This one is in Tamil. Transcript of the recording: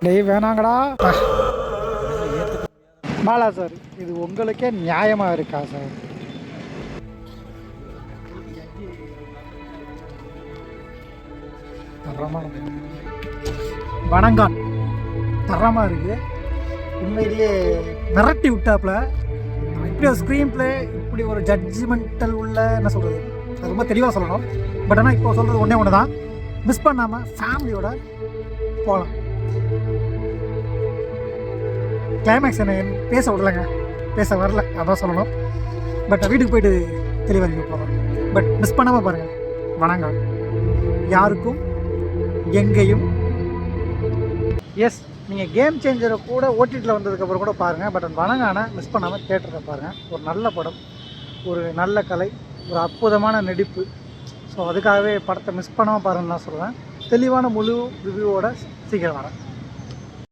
டேய் வேணாங்கடா. பாலா சார் இது உங்களுக்கே நியாயமாக இருக்கா சார்? தரமான வணங்கான் தரமாக இருக்குது உண்மையிலேயே மிரட்டி விட்டாப்புல இப்படி ஒரு ஸ்க்ரீன் ப்ளே இப்படி ஒரு ஜட்ஜ்மெண்டல் உள்ள என்ன சொல்கிறது அது ரொம்ப தெளிவாக சொல்லணும். பட் ஆனால் இப்போ சொல்கிறது ஒன்றே ஒன்று தான் மிஸ் பண்ணாமல் ஃபேமிலியோட போகலாம் கிளைமேக்ஸ் என்ன பேச விடலைங்க. பேச வரல. அதான் சொல்லணும். பட் வீட்டுக்கு போயிட்டு தெளிவாக போகிறோம் பட் மிஸ் பண்ணாமல் பாருங்கள் வணங்க யாருக்கும் எங்கேயும். எஸ் நீங்கள் கேம் சேஞ்சரை கூட ஓடிடியில் வந்ததுக்கப்புறம் கூட பாருங்கள் பட் வணங்கான மிஸ் பண்ணாமல் தேட்டரில் பாருங்கள் ஒரு நல்ல படம். ஒரு நல்ல கலை. ஒரு அற்புதமான நடிப்பு. ஸோ அதுக்காகவே படத்தை மிஸ் பண்ணாமல் பாருங்கன்னு நான் சொல்லுவேன் தெளிவான முழு ரிவ்யூவோட சீக்கிரம் வரேன்.